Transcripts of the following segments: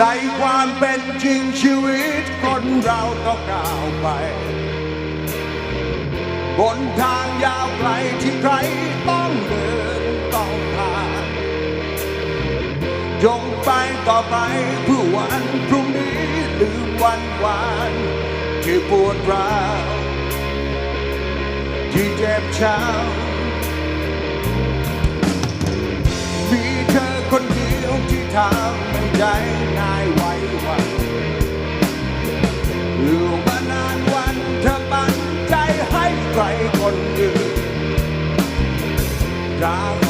ในความเป็นจริงชีวิตคนเราต้องก้าวไปบนทางยาวไกลที่ใครต้องเดินต้องผ่านจงไปต่อไปเพื่อวันพรุ่งนี้ลืมวันวานที่ปวดร้าวที่เจ็บช้ำมีเธอคนเดียว ทุกที่ทำไม่ใจนายไว้วันลูกมานานวันเธอปันใจให้ใครคนอื่นจาก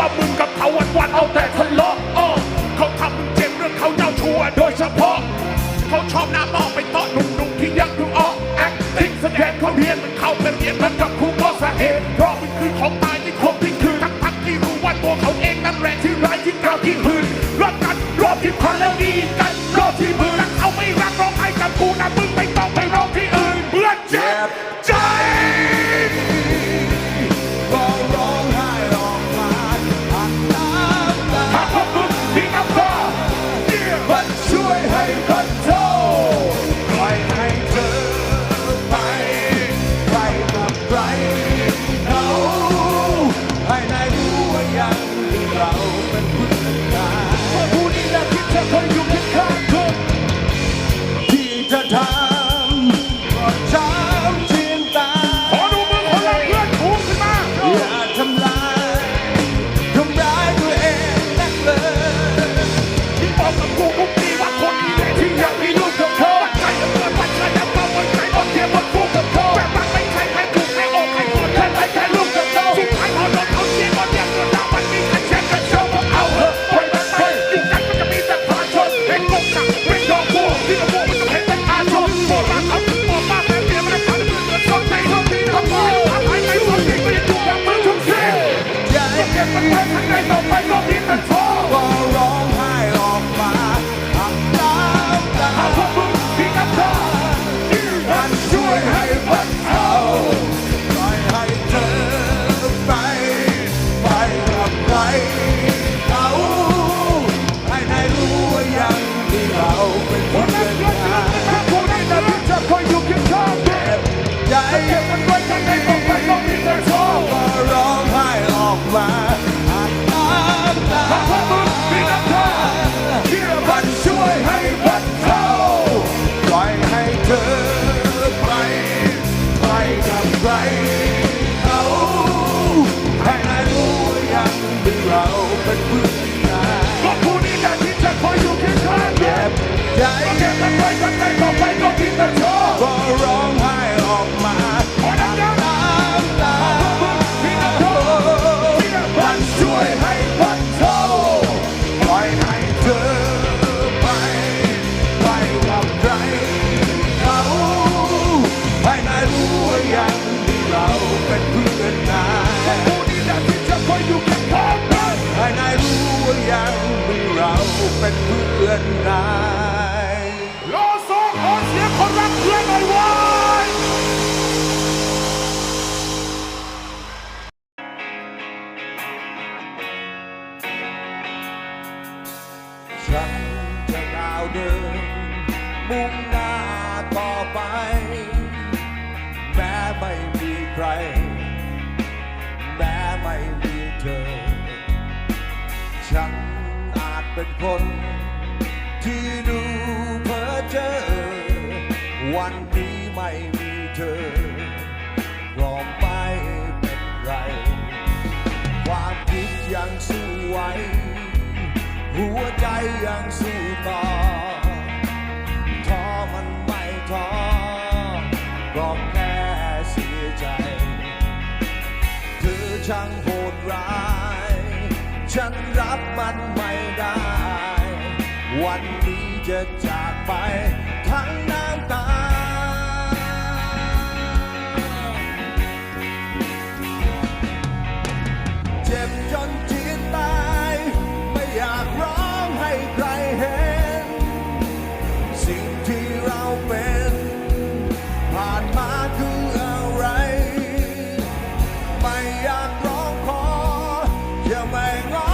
ว่ามึงกับเขาวันวันเอาแต่ทะเลาะเขาทำมึงเจ็บเรื่องเขาเจ้าชัวโดยเฉพาะ เขาชอบน้าต boca, break your balls, get a เราเป็นเพื่อนนายโลโซขอเสียคนรักเพื่อนหน่อยว้ยฉันจะก้าวเดินมุ่ง คนที่ดูเพ้อเจอ วันนี้ไม่มีเธอก็ไปเป็นไร ความคิดยังสู้ไหวหัวใจยังสู้ต่อท้อมันไม่ท้อก็แค่เสียใจ เธอช่างโหดร้าย ฉันรับมันไม่ได้ วันนี้จะจากไปทั้งน้ำตา เจ็บจนจีนตาย ไม่อยากร้องให้ใครเห็น สิ่งที่เราเป็น ผ่านมาคืออะไร ไม่อยากร้องขอจะไม่ง้อ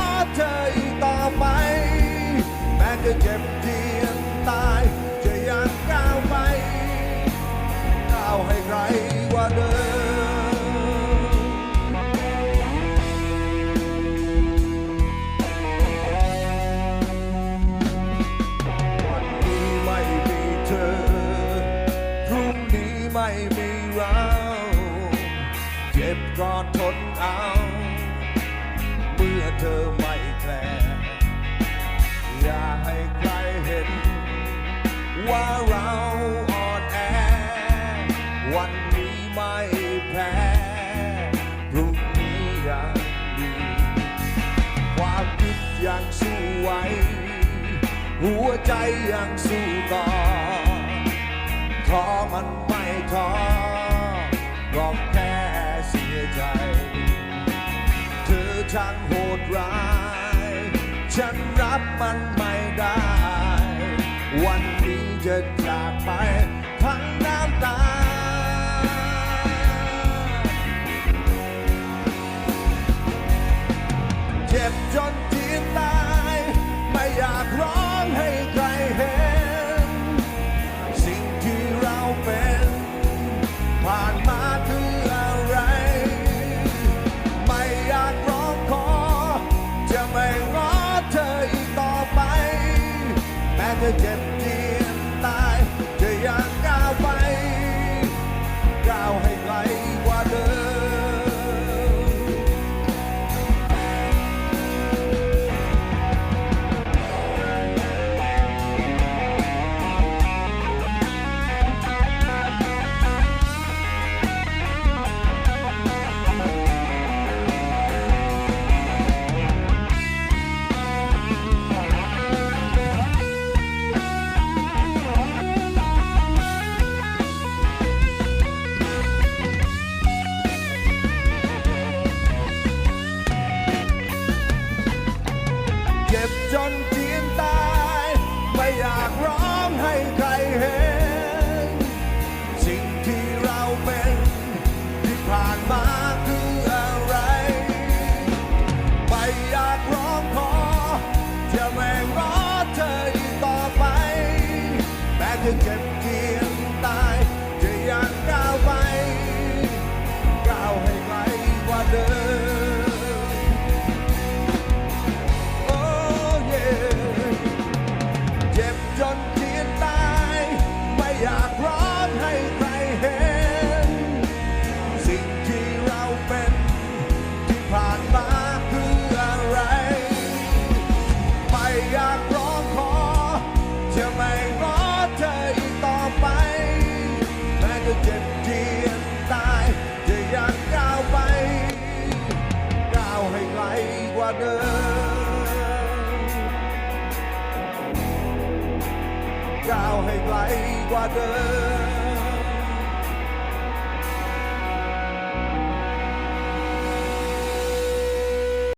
ว่าเราอ่อนแอ วันนี้ไม่แพ้พรุ่งนี้ยังดี ความคิดยังสู้ไหวหัวใจยังสู้ต่อท้อมันไม่ท้อก็แค่เสียใจ เธอช่างโหดร้าย ฉันรับมัน เดิมก้าวให้ไกลกว่าเดิม